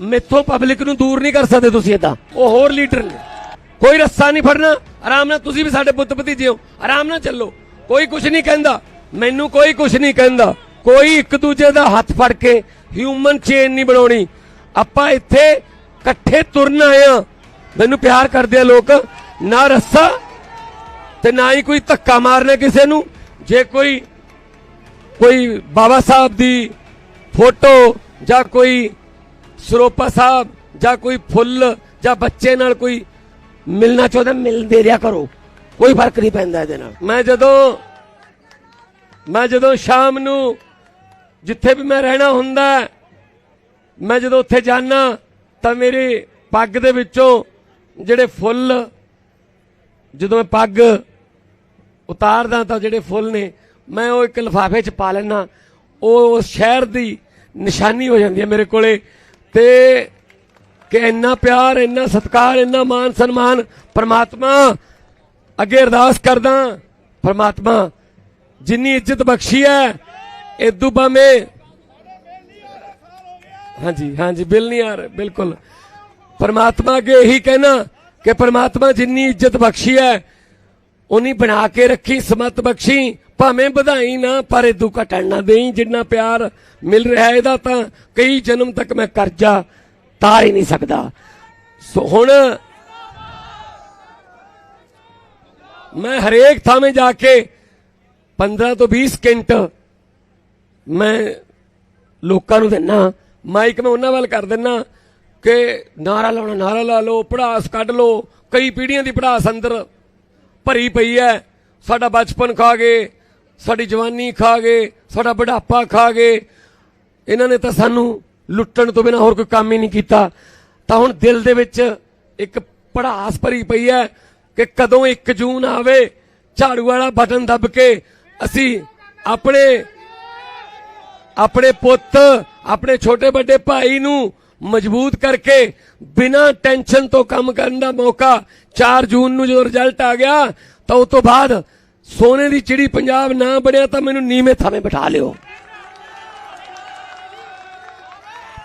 ਮੈਥੋਂ ਪਬਲਿਕ ਨੂੰ ਦੂਰ ਨਹੀਂ ਕਰ ਸਕਦੇ ਤੁਸੀਂ ਇਦਾਂ ਉਹ ਹੋਰ ਲੀਡਰ ਨੇ। ਕੋਈ ਰੱਸਾ ਨਹੀਂ ਫੜਨਾ। ਆਰਾਮ ਨਾਲ ਤੁਸੀਂ ਵੀ ਸਾਡੇ ਪੁੱਤ ਭਤੀਜੇ ਹੋ। ਆਰਾਮ ਨਾਲ ਚੱਲੋ। ਕੋਈ ਕੁਝ ਨਹੀਂ ਕਹਿੰਦਾ। ਮੈਨੂੰ ਕੋਈ ਕੁਝ ਨਹੀਂ ਕਹਿੰਦਾ। ਕੋਈ ਇੱਕ ਦੂਜੇ ਦਾ ਹੱਥ ਫੜ ਕੇ ਹਿਊਮਨ ਚੇਨ ਨਹੀਂ ਬਣਾਉਣੀ। ਆਪਾਂ ਇੱਥੇ ਇਕੱਠੇ ਤੁਰਨ ਆਏ ਆ ਮੈਨੂੰ ਪਿਆਰ ਕਰਦੇ ਆ ਲੋਕ। ਨਾ ਰੱਸਾ ਤੇ ਨਾ ਹੀ ਕੋਈ ਧੱਕਾ ਮਾਰਨਾ ਕਿਸੇ ਨੂੰ। ਜੇ ਕੋਈ ਕੋਈ ਬਾਬਾ ਸਾਹਿਬ ਦੀ ਫੋਟੋ ਜਾਂ ਕੋਈ ਸਰੋਪਾ ਸਾਹਿਬ, ਜਾਂ ਕੋਈ ਫੁੱਲ, ਜਾਂ ਬੱਚੇ ਨਾਲ ਕੋਈ ਮਿਲਣਾ ਚਾਹੁੰਦਾ ਮਿਲ ਦੇ ਰਿਆ ਕਰੋ। ਕੋਈ ਫ਼ਰਕ ਨਹੀਂ ਪੈਂਦਾ ਇਹਦੇ ਨਾਲ। ਮੈਂ ਜਦੋਂ ਮੈਂ ਜਦੋਂ ਸ਼ਾਮ ਨੂੰ ਜਿੱਥੇ ਵੀ ਮੈਂ ਰਹਿਣਾ ਹੁੰਦਾ, ਮੈਂ ਜਦੋਂ ਉੱਥੇ ਜਾਣਾ ਤਾਂ ਮੇਰੀ ਪੱਗ ਦੇ ਵਿੱਚੋਂ ਜਿਹੜੇ ਫੁੱਲ, ਜਦੋਂ ਮੈਂ ਪੱਗ ਉਤਾਰਦਾ ਤਾਂ ਜਿਹੜੇ ਫੁੱਲ ਨੇ, ਮੈਂ ਉਹ ਇੱਕ ਲਿਫਾਫੇ 'ਚ ਪਾ ਲੈਣਾ ਉਹ ਉਸ ਸ਼ਹਿਰ ਦੀ ਨਿਸ਼ਾਨੀ ਹੋ ਜਾਂਦੀ ਹੈ ਮੇਰੇ ਕੋਲੇ। ਤੇ ਕਿ ਇੰਨਾ ਪਿਆਰ, ਇੰਨਾ ਸਤਿਕਾਰ, ਇੰਨਾ ਮਾਨ ਸਨਮਾਨ ਪ੍ਰਮਾਤਮਾ ਅੱਗੇ ਅਰਦਾਸ ਕਰਦਾ, ਪ੍ਰਮਾਤਮਾ ਜਿੰਨੀ ਇੱਜ਼ਤ ਬਖਸ਼ੀ ਹੈ ਇਦੂ ਬਾਵੇਂ ਹਾਂਜੀ ਹਾਂਜੀ, ਬਿਲ ਨਹੀਂ ਆ ਰਿਹਾ, ਬਿਲਕੁਲ। ਪਰਮਾਤਮਾ ਅੱਗੇ ਇਹੀ ਕਹਿਣਾ ਕਿ ਪਰਮਾਤਮਾ ਜਿੰਨੀ ਇੱਜ਼ਤ ਬਖਸ਼ੀ ਹੈ ਉਨੀ ਬਣਾ ਕੇ ਰੱਖੀ, ਸਮਤ ਬਖਸ਼ੀ, ਭਾਵੇਂ ਵਧਾਈ ਨਾ ਪਰ ਇਦੂ ਘਟਣ ਨਾ ਦੇਈ ਜਿੰਨਾ ਪਿਆਰ ਮਿਲ ਰਿਹਾ ਇਹਦਾ ਤਾਂ ਕਈ ਜਨਮ ਤੱਕ ਮੈਂ ਕਰਜ਼ਾ ਤਾਰ ਹੀ ਨਹੀਂ ਸਕਦਾ। ਸੋ ਹੁਣ ਮੈਂ ਹਰੇਕ ਥਾਵੇਂ ਜਾ ਕੇ 15 ਤੋਂ 20 ਸਕਿੰਟ ਮੈਂ ਲੋਕਾਂ ਨੂੰ ਦਿੰਨਾ, ਮਾਈਕ ਮੈਂ ਉਹਨਾਂ ਵੱਲ ਕਰ ਦਿੰਨਾ ਕਿ ਨਾਰਾ ਲਾਉਣਾ, ਨਾਰਾ ਲਾ ਲਓ, ਪੜਾਸ ਕੱਢ ਲਓ, ਕਈ ਪੀੜ੍ਹੀਆਂ ਦੀ ਪੜਾਸ ਅੰਦਰ ਭਰੀ ਪਈ ਹੈ ਸਾਡਾ ਬਚਪਨ ਖਾ ਗਏ, ਸਾਡੀ ਜਵਾਨੀ ਖਾ ਗਏ, ਸਾਡਾ ਬੁਢਾਪਾ ਖਾ ਗਏ। ਇਹਨਾਂ ਨੇ ਤਾਂ ਸਾਨੂੰ ਲੁੱਟਣ ਤੋਂ ਬਿਨਾ ਹੋਰ ਕੋਈ ਕੰਮ ਹੀ ਨਹੀਂ ਕੀਤਾ। ਤਾਂ ਹੁਣ ਦਿਲ ਦੇ ਵਿੱਚ ਇੱਕ ਪੜਾਸ ਭਰੀ ਪਈ ਹੈ ਕਿ ਕਦੋਂ 1 ਜੂਨ ਆਵੇ, ਝਾੜੂ ਵਾਲਾ ਬਟਨ ਦੱਬ ਕੇ ਅਸੀਂ ਆਪਣੇ ਆਪਣੇ ਪੁੱਤ, ਆਪਣੇ ਛੋਟੇ ਵੱਡੇ ਭਾਈ ਨੂੰ ਮਜ਼ਬੂਤ ਕਰਕੇ ਬਿਨਾਂ ਟੈਨਸ਼ਨ ਤੋਂ ਕੰਮ ਕਰਨ ਦਾ ਮੌਕਾ 4 ਜੂਨ ਨੂੰ ਜਦੋਂ ਰਿਜ਼ਲਟ ਆ ਗਿਆ, ਤਾਂ ਉਸ ਤੋਂ ਬਾਅਦ ਸੋਨੇ ਦੀ ਚਿੜੀ ਪੰਜਾਬ ਨਾ ਬਣਿਆ ਤਾਂ ਮੈਨੂੰ ਨੀਵੇਂ ਥਾਵੇਂ ਬਿਠਾ ਲਿਓ।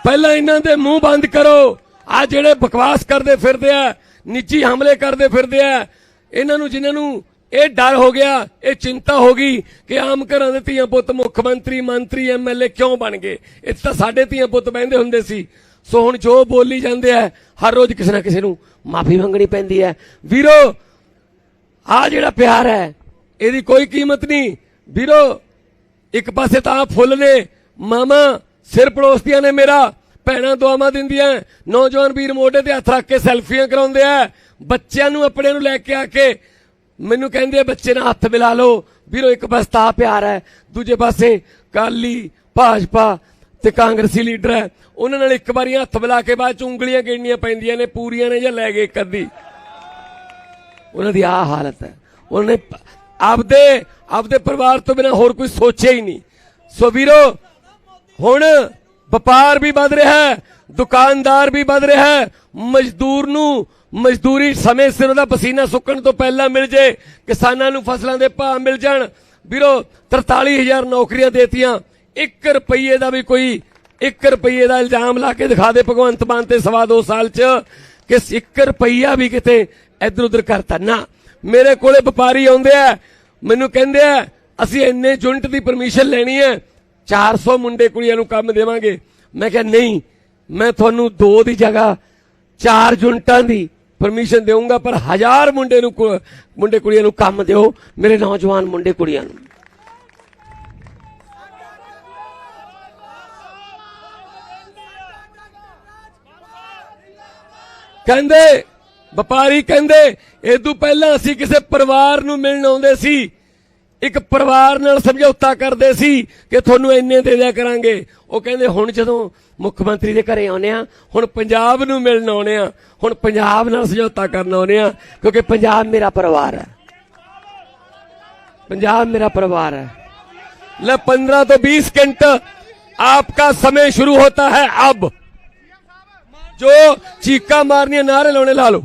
ਪਹਿਲਾਂ ਇਹਨਾਂ ਦੇ ਮੂੰਹ ਬੰਦ ਕਰੋ। ਆ ਜਿਹੜੇ ਬਕਵਾਸ ਕਰਦੇ ਫਿਰਦੇ ਆ, ਨਿੱਜੀ ਹਮਲੇ ਕਰਦੇ ਫਿਰਦੇ ਆ, ਇਹਨਾਂ ਨੂੰ ਜਿਨ੍ਹਾਂ ਨੂੰ ਇਹ ਡਰ ਹੋ ਗਿਆ, ਇਹ ਚਿੰਤਾ ਹੋ ਗਈ ਕਿ ਆਮ ਘਰਾਂ ਦੇ ਧੀਆਂ ਪੁੱਤ ਮੁੱਖ ਮੰਤਰੀ ਮੰਤਰੀ ਐਮਐਲਏ ਕਿਉਂ ਬਣ ਗਏ? ਇਹ ਤਾਂ ਸਾਡੇ ਧੀਆਂ ਪੁੱਤ ਬਹਿੰਦੇ ਹੁੰਦੇ ਸੀ। ਸੋ ਹੁਣ ਜੋ ਬੋਲੀ ਜਾਂਦੇ ਆ, ਹਰ ਰੋਜ਼ ਕਿਸੇ ਨਾ ਕਿਸੇ ਨੂੰ ਮਾਫੀ ਮੰਗਣੀ ਪੈਂਦੀ ਹੈ। ਵੀਰੋ, ਆ ਜਿਹੜਾ ਪਿਆਰ ਹੈ, ਇਹਦੀ ਕੋਈ ਕੀਮਤ ਨਹੀਂ। ਵੀਰੋ, ਇੱਕ ਪਾਸੇ ਤਾਂ ਫੁੱਲ ਨੇ, ਮਾਮਾ, ਸਿਰ ਪੜੋਸਦੀਆਂ ਨੇ ਮੇਰਾ, ਭੈਣਾਂ ਦੁਆਵਾਂ ਦਿੰਦੀਆਂ, ਨੌਜਵਾਨ ਵੀਰ ਮੋਢੇ ਤੇ ਹੱਥ ਰੱਖ ਕੇ ਸੈਲਫੀਆਂ ਕਰਾਉਂਦੇ ਆ, ਬੱਚਿਆਂ ਨੂੰ ਆਪਣੇ ਨੂੰ ਲੈ ਕੇ ਆ ਕੇ ਮੈਨੂੰ ਕਹਿੰਦੇ ਬੱਚੇ ਨਾਲ ਹੱਥ ਮਿਲਾ ਲਓ। ਵੀਰੋ, ਇੱਕ ਪਾਸੇ ਤਾਂ ਪਿਆਰ ਹੈ, ਦੂਜੇ ਪਾਸੇ ਕਾਲੀ, ਭਾਜਪਾ ਤੇ ਕਾਂਗਰਸੀ ਲੀਡਰ ਹੈ। ਉਹਨਾਂ ਨਾਲ ਇੱਕ ਵਾਰੀ ਹੱਥ ਮਿਲਾ ਕੇ ਬਾਅਦ ਚ ਉਂਗਲੀਆਂ ਗਿਣਨੀਆਂ ਪੈਂਦੀਆਂ ਨੇ, ਪੂਰੀਆਂ ਨੇ ਜਾਂ ਲੈ ਗਏ ਇੱਕ ਅੱਧੀ। ਉਹਨਾਂ ਦੀ ਆ ਹਾਲਤ ਹੈ। ਉਹਨਾਂ ਨੇ ਆਪਦੇ ਆਪਦੇ ਪਰਿਵਾਰ ਤੋਂ ਬਿਨਾ ਹੋਰ ਕੋਈ ਸੋਚਿਆ ਹੀ ਨਹੀਂ। ਸੋ ਵੀਰੋ, ਹੁਣ ਵਪਾਰ ਵੀ ਵੱਧ ਰਿਹਾ ਹੈ, ਦੁਕਾਨਦਾਰ ਵੀ ਵੱਧ ਰਿਹਾ ਹੈ। ਮਜ਼ਦੂਰ ਨੂੰ ਮਜ਼ਦੂਰੀ ਸਮੇਂ ਸਿਰ ਉਹਦਾ ਪਸੀਨਾ ਸੁੱਕਣ ਤੋਂ ਪਹਿਲਾਂ ਮਿਲ ਜੇ, ਕਿਸਾਨਾਂ ਨੂੰ ਫਸਲਾਂ ਦੇ ਭਾਅ ਮਿਲ ਜਾਣ। ਵੀਰੋ 43000 ਨੌਕਰੀਆਂ ਦੇਤੀਆਂ। 1 ਰੁਪਏ ਦਾ ਵੀ ਕੋਈ 1 ਰੁਪਏ ਦਾ ਇਲਜ਼ਾਮ ਲਾ ਕੇ ਦਿਖਾ ਦੇ ਭਗਵੰਤ ਮਾਨ ਤੇ ਸਵਾ ਦੋ ਸਾਲ ਚ, ਕਿ 1 ਰੁਪਈਆ ਵੀ ਕਿਤੇ ਇੱਧਰ ਉੱਧਰ ਕਰਤਾ। ਨਾ, ਮੇਰੇ ਕੋਲੇ ਵਪਾਰੀ ਆਉਂਦੇ ਆ, ਮੈਨੂੰ ਕਹਿੰਦੇ ਆ, ਅਸੀਂ ਇੰਨੇ ਯੂਨਿਟ ਦੀ ਪਰਮਿਸ਼ਨ ਲੈਣੀ ਹੈ 400 ਮੁੰਡੇ ਕੁੜੀਆਂ ਨੂੰ ਕੰਮ ਦੇਵਾਂਗੇ। ਮੈਂ ਕਿਹਾ, ਨਹੀਂ, ਮੈਂ ਤੁਹਾਨੂੰ ਦੋ ਦੀ ਜਗ੍ਹਾ ਚਾਰ ਯੂਨਿਟਾਂ ਦੀ ਪਰਮਿਸ਼ਨ ਦੇਵਾਂਗਾ ਪਰ ਹਜ਼ਾਰ ਮੁੰਡੇ ਨੂੰ ਮੁੰਡੇ ਕੁੜੀਆਂ ਨੂੰ ਕੰਮ ਦਿਓ, ਮੇਰੇ ਨੌਜਵਾਨ ਮੁੰਡੇ ਕੁੜੀਆਂ ਨੂੰ। ਕਹਿੰਦੇ ਵਪਾਰੀ ਕਹਿੰਦੇ ਇਦੋਂ ਪਹਿਲਾਂ ਅਸੀਂ ਕਿਸੇ ਪਰਿਵਾਰ ਨੂੰ ਮਿਲਣ ਆਉਂਦੇ ਸੀ ਇੱਕ ਪਰਿਵਾਰ ਨਾਲ ਸਮਝੌਤਾ ਕਰਦੇ ਸੀ ਕਿ ਤੁਹਾਨੂੰ ਇੰਨੇ ਦੇ ਦਿਆ ਕਰਾਂਗੇ ਉਹ ਕਹਿੰਦੇ ਹੁਣ ਜਦੋਂ ਮੁੱਖ ਮੰਤਰੀ ਦੇ ਘਰੇ ਆਉਨੇ ਆ ਹੁਣ ਪੰਜਾਬ ਨੂੰ ਮਿਲਣ ਆਉਨੇ ਆ ਹੁਣ ਪੰਜਾਬ ਨਾਲ ਸਮਝੌਤਾ ਕਰਨ ਆਉਨੇ ਆ ਕਿਉਂਕਿ ਪੰਜਾਬ ਮੇਰਾ ਪਰਿਵਾਰ ਹੈ पंजाब मेरा परिवार है ले पंद्रह तो बीस घंट आपका समय शुरू होता है अब ਜੋ ਚੀਕਾਂ ਮਾਰਨੀਆਂ ਨਾਰੇ ਲਾਉਣੇ ਲਾ ਲਓ।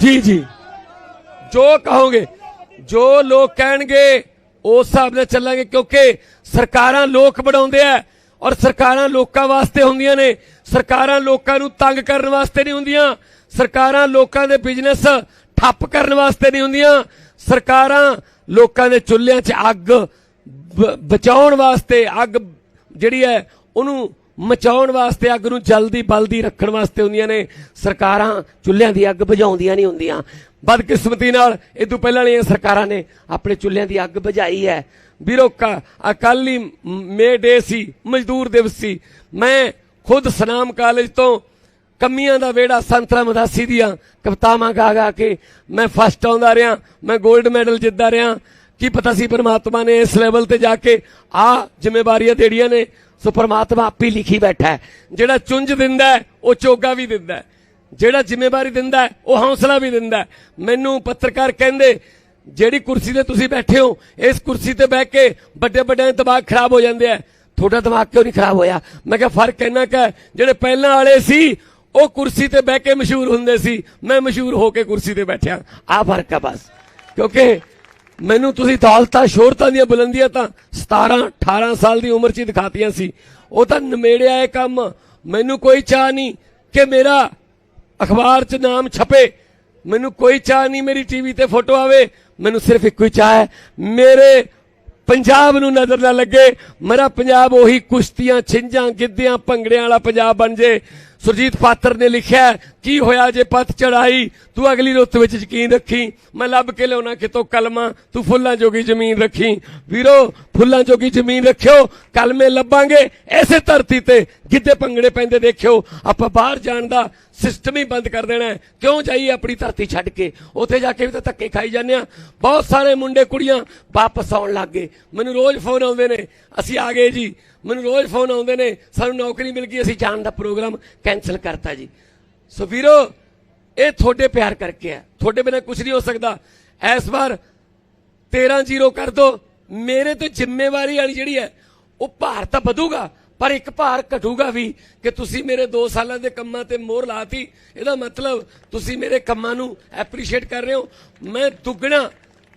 ਜੀ ਜੀ। ਜੋ ਕਹੋਗੇ, ਜੋ ਲੋਕ ਕਹਿਣਗੇ, ਉਸ ਹਿਸਾਬ ਨਾਲ ਚੱਲਾਂਗੇ ਕਿਉਂਕਿ ਸਰਕਾਰਾਂ ਲੋਕ ਬਣਾਉਂਦੇ ਆ। ਔਰ ਸਰਕਾਰਾਂ ਲੋਕਾਂ ਵਾਸਤੇ ਹੁੰਦੀਆਂ ਨੇ। ਸਰਕਾਰਾਂ ਲੋਕਾਂ ਨੂੰ ਤੰਗ ਕਰਨ ਵਾਸਤੇ ਨਹੀਂ ਹੁੰਦੀਆਂ। ਸਰਕਾਰਾਂ ਲੋਕਾਂ ਦੇ ਬਿਜ਼ਨਸ ਠੱਪ ਕਰਨ ਵਾਸਤੇ ਨਹੀਂ ਹੁੰਦੀਆਂ। ਸਰਕਾਰਾਂ ਲੋਕਾਂ ਦੇ ਚੁੱਲ੍ਹਿਆਂ 'ਚ ਅੱਗ ਬਚਾਉਣ ਵਾਸਤੇ ਅੱਗ ਜਿਹੜੀ ਹੈ, ਉਹਨੂੰ ਮਚਾਉਣ ਵਾਸਤੇ, ਅੱਗ ਨੂੰ ਜਲਦੀ ਬਲਦੀ ਰੱਖਣ ਵਾਸਤੇ ਹੁੰਦੀਆਂ ਨੇ। ਸਰਕਾਰਾਂ ਚੁੱਲ੍ਹਿਆਂ ਦੀ ਅੱਗ ਬੁਝਾਉਂਦੀਆਂ ਨਹੀਂ ਹੁੰਦੀਆਂ। ਬਦਕਿਸਮਤੀ ਨਾਲ ਇਹ ਤੋਂ ਪਹਿਲਾਂ ਵਾਲੀਆਂ ਸਰਕਾਰਾਂ ਨੇ ਆਪਣੇ ਚੁੱਲ੍ਹਿਆਂ ਦੀ ਅੱਗ ਬੁਝਾਈ ਹੈ। ਵੀਰੋ ਅਕਾਲੀ ਮੇ ਡੇ ਸੀ, ਮਜ਼ਦੂਰ ਦਿਵਸ ਸੀ। ਮੈਂ ਖੁਦ ਸਨਾਮ ਕਾਲਜ ਤੋਂ ਕਮੀਆਂ ਦਾ ਵੇੜਾ ਸੰਤਰਾ ਮਦਾਸੀ ਦੀਆਂ ਕਵਿਤਾਵਾਂ ਗਾ ਗਾ ਕੇ ਮੈਂ ਫਸਟ ਆਉਂਦਾ ਰਿਹਾ, ਮੈਂ 골ਡ ਮੈਡਲ ਜਿੱਤਦਾ ਰਿਹਾ। ਕੀ ਪਤਾ ਸੀ ਪਰਮਾਤਮਾ ਨੇ ਇਸ ਲੈਵਲ ਤੇ ਜਾ ਕੇ ਆ ਜ਼ਿੰਮੇਵਾਰੀਆਂ ਦੇੜੀਆਂ ਨੇ। ਸੋ ਪਰਮਾਤਮਾ ਆਪੇ ਲਿਖੀ ਬੈਠਾ ਜਿਹੜਾ ਚੁੰਝ ਦਿੰਦਾ ਉਹ ਚੋਗਾ ਵੀ ਦਿੰਦਾ ਜਿਹੜਾ ਜ਼ਿੰਮੇਵਾਰੀ ਦਿੰਦਾ ਉਹ ਹੌਸਲਾ ਵੀ ਦਿੰਦਾ ਮੈਨੂੰ ਪੱਤਰਕਾਰ ਕਹਿੰਦੇ, ਜਿਹੜੀ ਕੁਰਸੀ ਤੇ ਤੁਸੀਂ ਬੈਠੇ ਹੋ, ਇਸ ਕੁਰਸੀ ਤੇ ਬਹਿ ਕੇ ਵੱਡੇ ਵੱਡੇ ਦਿਮਾਗ ਖਰਾਬ ਹੋ ਜਾਂਦੇ ਆ। ਤੁਹਾਡਾ ਦਿਮਾਗ ਕਿਉਂ ਨਹੀਂ ਖਰਾਬ ਹੋਇਆ? ਮੈਂ ਕਿਹਾ, ਫ਼ਰਕ ਇੰਨਾ ਕੁ ਜਿਹੜੇ ਪਹਿਲਾਂ ਵਾਲੇ ਸੀ, ਉਹ ਕੁਰਸੀ ਤੇ ਬਹਿ ਕੇ ਮਸ਼ਹੂਰ ਹੁੰਦੇ ਸੀ। ਮੈਂ ਮਸ਼ਹੂਰ ਹੋ ਕੇ ਕੁਰਸੀ ਤੇ ਬੈਠਿਆ। ਆ ਫ਼ਰਕ ਹੈ ਬਸ। ਕਿਉਂਕਿ ਮੈਨੂੰ ਤੁਸੀਂ ਦੌਲਤਾਂ ਸ਼ੋਹਰਤਾਂ ਦੀਆਂ ਬੁਲੰਦੀਆਂ ਤਾਂ 17 18 ਸਾਲ ਦੀ ਉਮਰ 'ਚ ਹੀ ਦਿਖਾਤੀਆਂ ਸੀ। ਉਹ ਤਾਂ ਨਿਮੇੜਿਆ ਇਹ ਕੰਮ। ਮੈਨੂੰ ਕੋਈ ਚਾਹ ਨਹੀਂ ਕਿ ਮੇਰਾ ਅਖਬਾਰ 'ਚ ਨਾਮ ਛਪੇ। ਮੈਨੂੰ ਕੋਈ ਚਾਹ ਨਹੀਂ ਮੇਰੀ ਟੀਵੀ ਤੇ ਫੋਟੋ ਆਵੇ। ਮੈਨੂੰ ਸਿਰਫ ਇੱਕੋ ਹੀ ਚਾਹ ਹੈ, ਮੇਰੇ ਪੰਜਾਬ ਨੂੰ ਨਜ਼ਰ ਨਾ ਲੱਗੇ। ਮੇਰਾ ਪੰਜਾਬ ਉਹੀ ਕੁਸ਼ਤੀਆਂ, ਛਿੰਝਾਂ, ਗਿੱਧਿਆਂ, ਭੰਗੜਿਆਂ ਵਾਲਾ ਪੰਜਾਬ ਬਣ ਜੇ। ਸੁਰਜੀਤ ਪਾਤਰ ਨੇ ਲਿਖਿਆ, ਕੀ ਹੋਇਆ ਜੇ ਪੱਤ ਚੜਾਈ ਤੂੰ ਅਗਲੀ ਰੁੱਤ ਵਿੱਚ ਯਕੀਨ ਰੱਖੀ। ਮੈਂ ਲੱਭ ਕੇ ਲਿਆਉਣਾ ਕਿਤੋਂ ਕਲਮਾਂ? ਤੂੰ ਫੁੱਲਾਂ ਜੋਗੀ ਜ਼ਮੀਨ ਰੱਖੀ। ਵੀਰੋ, ਫੁੱਲਾਂ ਜੋਗੀ ਜ਼ਮੀਨ ਰੱਖਿਓ। ਕਲਮੇ ਲੱਭਾਂਗੇ। ਐਸੇ ਧਰਤੀ ਤੇ ਗਿੱਧੇ ਭੰਗੜੇ ਪੈਂਦੇ ਦੇਖਿਓ। ਆਪਾਂ ਬਾਹਰ ਜਾਣ ਦਾ ਸਿਸਟਮ ਹੀ ਬੰਦ ਕਰ ਦੇਣਾ ਕਿਉਂ ਜਾਈਏ ਆਪਣੀ ਧਰਤੀ ਛੱਡ ਕੇ? ਉੱਥੇ ਜਾ ਕੇ ਵੀ ਤਾਂ ਧੱਕੇ ਖਾਈ ਜਾਂਦੇ ਆ ਬਹੁਤ ਸਾਰੇ ਮੁੰਡੇ ਕੁੜੀਆਂ ਵਾਪਸ ਆਉਣ ਲੱਗ ਗਏ। ਮੈਨੂੰ ਰੋਜ਼ ਫੋਨ ਆਉਂਦੇ ਨੇ, ਅਸੀਂ ਆ ਗਏ ਜੀ। ਮੈਨੂੰ ਰੋਜ਼ ਫੋਨ ਆਉਂਦੇ ਨੇ, ਸਾਨੂੰ ਨੌਕਰੀ ਮਿਲ ਗਈ, ਅਸੀਂ ਜਾਣ ਦਾ ਪ੍ਰੋਗਰਾਮ ਕੈਨਸਲ ਕਰਤਾ ਜੀ। ਸੋ ਵੀਰੋ, ਇਹ ਤੁਹਾਡੇ ਪਿਆਰ ਕਰਕੇ ਹੈ। ਤੁਹਾਡੇ ਬਿਨਾਂ ਕੁਝ ਨਹੀਂ ਹੋ ਸਕਦਾ। ਇਸ ਵਾਰ 13 ਜ਼ੀਰੋ ਕਰ ਦੋ। ਮੇਰੇ ਤੇ ਜ਼ਿੰਮੇਵਾਰੀ ਵਾਲੀ ਜਿਹੜੀ ਹੈ, ਉਹ ਭਾਰ ਤਾਂ ਵਧੂਗਾ, ਪਰ ਇੱਕ ਭਾਰ ਘਟੂਗਾ ਵੀ ਕਿ ਤੁਸੀਂ ਮੇਰੇ 2 ਸਾਲਾਂ ਦੇ ਕੰਮਾਂ ਤੇ ਮੋਹਰ ਲਾਤੀ। ਇਹਦਾ ਮਤਲਬ ਤੁਸੀਂ ਮੇਰੇ ਕੰਮਾਂ ਨੂੰ ਐਪਰੀਸ਼ੀਏਟ ਕਰ ਰਹੇ ਹੋ। ਮੈਂ ਦੁੱਗਣਾ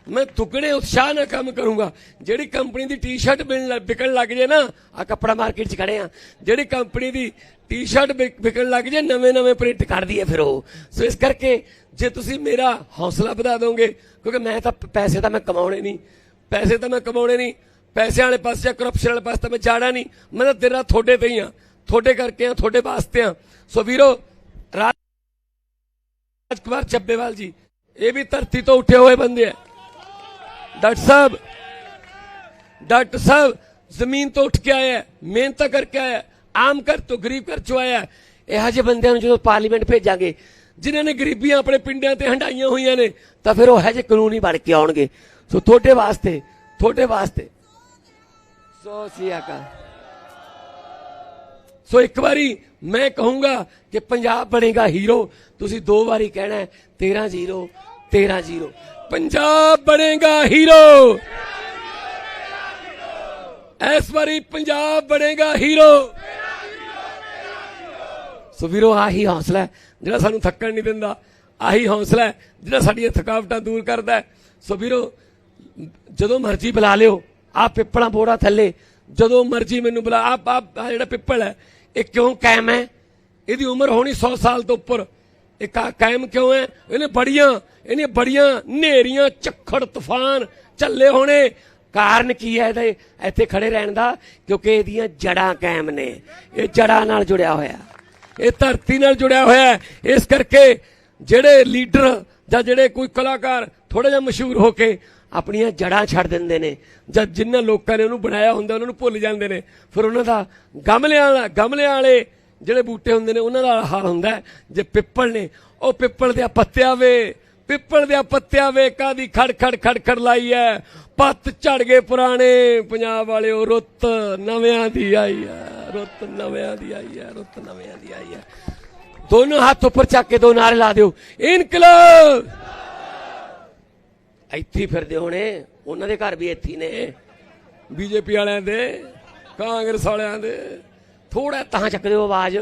ਮੈਂ ਦੁੱਗਣੇ ਉਤਸ਼ਾਹ ਨਾਲ ਕੰਮ ਕਰੂੰਗਾ। ਜਿਹੜੀ ਕੰਪਨੀ ਦੀ ਟੀ-ਸ਼ਰਟ ਮਿਲਣ ਵਿਕਣ ਲੱਗ ਜੇ ਨਾ ਆ ਕੱਪੜਾ ਮਾਰਕੀਟ 'ਚ ਖੜੇ ਆ। ਜਿਹੜੀ ਕੰਪਨੀ ਦੀ ਟੀ-ਸ਼ਰਟ ਵਿਕਣ ਲੱਗ ਜੇ ਨਵੇਂ ਨਵੇਂ ਪ੍ਰਿੰਟ ਕੱਢਦੀ ਹੈ ਫਿਰ ਉਹ। ਸੋ ਇਸ ਕਰਕੇ ਜੇ ਤੁਸੀਂ ਮੇਰਾ ਹੌਸਲਾ ਵਧਾ ਦੋਗੇ, ਕਿਉਂਕਿ ਮੈਂ ਤਾਂ ਪੈਸੇ ਤਾਂ ਮੈਂ ਕਮਾਉਣੇ ਨਹੀਂ। ਪੈਸੇ ਤਾਂ ਮੈਂ ਕਮਾਉਣੇ ਨਹੀਂ। ਪੈਸੇ ਵਾਲੇ ਪਾਸੇ ਜਾਂ ਕਰਪਸ਼ਨ ਵਾਲੇ ਪਾਸੇ ਤਾਂ ਮੈਂ ਜਾਣਾ ਨਹੀਂ। ਮੈਂ ਤਾਂ ਤੇਰਾ ਤੁਹਾਡੇ ਤੇ ਹੀ ਆ। ਤੁਹਾਡੇ ਕਰਕੇ ਆ, ਤੁਹਾਡੇ ਵਾਸਤੇ ਆ। ਸੋ ਵੀਰੋ, ਰਾਜ ਕੁਮਾਰ ਚੱਬੇਵਾਲ ਜੀ, ਇਹ ਵੀ ਧਰਤੀ ਤੋਂ ਉੱਠੇ ਹੋਏ ਬੰਦੇ ਆ। ਡਾਕਟਰ ਸਾਹਿਬ ਡਾਕਟਰ ਸਾਹਿਬ ਜ਼ਮੀਨ ਤੋਂ ਉੱਠ ਕੇ ਆਇਆ ਮਿਹਨਤ ਕਰਕੇ ਆਇਆ ਆਮ ਕਰ ਤੋਂ ਗਰੀਬ ਕਰ ਚੋਂ ਆਇਆ ਇਹੋ ਜਿਹੇ ਬੰਦਿਆਂ ਨੂੰ ਜਦੋਂ ਪਾਰਲੀਮੈਂਟ ਭੇਜਾਂਗੇ ਜਿਨ੍ਹਾਂ ਨੇ ਗਰੀਬੀਆਂ ਆਪਣੇ ਪਿੰਡਾਂ ਤੇ ਹੰਡਾਈਆਂ ਹੋਈਆਂ ਨੇ ਤਾਂ ਫਿਰ ਉਹ ਇਹੋ ਜਿਹੇ ਕਾਨੂੰਨ ਹੀ ਬਣ ਕੇ ਆਉਣਗੇ ਸੋ ਤੁਹਾਡੇ ਵਾਸਤੇ ਤੁਹਾਡੇ ਵਾਸਤੇ ਸੋ ਸਿਆਕਾ ਸੋ ਇੱਕ ਵਾਰੀ ਮੈਂ ਕਹੂੰਗਾ ਕਿ ਪੰਜਾਬ ਬਣੇਗਾ ਹੀਰੋ ਤੁਸੀਂ ਦੋ ਵਾਰੀ ਕਹਿਣਾ ਹੈ 13 ਜ਼ੀਰੋ 13 ਜ਼ੀਰੋ। ਪੰਜਾਬ ਬਣੇਗਾ ਹੀਰੋ। ਇਸ ਵਾਰੀ ਪੰਜਾਬ ਬਣੇਗਾ ਹੀਰੋ। ਸੋ ਵੀਰੋ, ਆਹੀ ਹੌਸਲਾ ਜਿਹੜਾ ਸਾਨੂੰ ਥੱਕਣ ਨਹੀਂ ਦਿੰਦਾ। ਆਹੀ ਹੌਸਲਾ ਜਿਹੜਾ ਸਾਡੀਆਂ ਥਕਾਵਟਾਂ ਦੂਰ ਕਰਦਾ ਸੋ ਵੀਰੋ, ਜਦੋਂ ਮਰਜ਼ੀ ਬੁਲਾ ਲਿਓ ਆ ਪਿੱਪਲਾਂ ਬੋੜਾ ਥੱਲੇ। ਜਦੋਂ ਮਰਜ਼ੀ ਮੈਨੂੰ ਬੁਲਾ ਆ ਆ ਜਿਹੜਾ ਪਿੱਪਲ ਹੈ, ਇਹ ਕਿਉਂ ਕਾਇਮ ਹੈ? ਇਹਦੀ ਉਮਰ ਹੋਣੀ 100 ਸਾਲ ਤੋਂ ਉੱਪਰ। ਇਹ ਕਾਇਮ ਕਿਉਂ ਹੈ? ਇਹਨੇ ਬੜੀਆਂ ਇਹਨੇ ਬੜੀਆਂ ਨੇਰੀਆਂ, ਝੱਖੜ, ਤੂਫਾਨ ਝੱਲੇ ਹੋਣੇ। ਕਾਰਨ ਕੀ ਹੈ ਇਹਦੇ? ਇੱਥੇ ਖੜੇ ਰਹਿਣ ਦਾ, ਕਿਉਂਕਿ ਇਹਦੀਆਂ ਜੜਾਂ ਕਾਇਮ ਨੇ। ਇਹ ਜੜਾਂ ਨਾਲ ਜੁੜਿਆ ਹੋਇਆ। ਇਹ ਧਰਤੀ ਨਾਲ ਜੁੜਿਆ ਹੋਇਆ ਇਸ ਕਰਕੇ ਜਿਹੜੇ ਲੀਡਰ ਜਾਂ ਜਿਹੜੇ ਕੋਈ ਕਲਾਕਾਰ ਥੋੜਾ ਜਿਹਾ ਮਸ਼ਹੂਰ ਹੋ ਕੇ ਆਪਣੀਆਂ ਜੜਾਂ ਛੱਡ ਦਿੰਦੇ ਨੇ ਜਦ ਜਿਨ੍ਹਾਂ ਲੋਕਾਂ ਨੇ ਉਹਨੂੰ ਬਣਾਇਆ ਹੁੰਦਾ, ਉਹਨਾਂ ਨੂੰ ਭੁੱਲ ਜਾਂਦੇ ਨੇ, ਫਿਰ ਉਹਨਾਂ ਦਾ ਗਮਲਿਆਂ ਵਾਲਾ, ਗਮਲਿਆਂ ਵਾਲੇ ਜਿਹੜੇ ਬੂਟੇ ਹੁੰਦੇ ਨੇ, ਉਹਨਾਂ ਦਾ ਹਾਲ ਹੁੰਦਾ ਜੇ ਪਿੱਪਲ ਨੇ, ਉਹ ਪਿੱਪਲ ਦੇ ਪੱਤਿਆਂ ਵੇ ਪਿੱਪਲ ਦੇ ਪੱਤਿਆਂ ਵੇ ਕਾਦੀ ਖੜ ਖੜ ਖੜ ਖੜ ਲਾਈ ਐ। ਪੱਤ ਝੜ ਗਏ ਪੁਰਾਣੇ, ਪੰਜਾਬ ਵਾਲੇ ਉਹ ਰੁੱਤ ਨਵਿਆਂ ਦੀ ਆਈ ਐ, ਰੁੱਤ ਨਵਿਆਂ ਦੀ ਆਈ ਐ, ਰੁੱਤ ਨਵਿਆਂ ਦੀ ਆਈ ਐ। ਦੋਨੋਂ ਹੱਥ ਉੱਪਰ ਚੱਕ ਕੇ ਦੋ ਨਾਰੇ ਲਾ ਦਿਓ। ਇਨਕਲਾਬ! ਇੱਥੇ ਫਿਰਦੇ ਹੋਣੇ, ਉਹਨਾਂ ਦੇ ਘਰ ਵੀ ਇੱਥੇ ਨੇ। ਬੀਜੇਪੀ ਵਾਲਿਆਂ ਦੇ, ਕਾਂਗਰਸ ਵਾਲਿਆਂ ਦੇ। ਥੋੜਾ ਤਾਂ ਚੱਕ ਦਿਓ ਆਵਾਜ਼।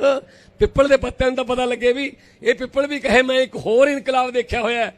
ਪਿੱਪਲ ਦੇ ਪੱਤਿਆਂ ਨੂੰ ਤਾਂ ਪਤਾ ਲੱਗੇ ਵੀ ਇਹ ਪਿੱਪਲ ਵੀ ਕਹੇ ਮੈਂ ਇੱਕ ਹੋਰ ਇਨਕਲਾਬ ਦੇਖਿਆ ਹੋਇਆ ਹੈ।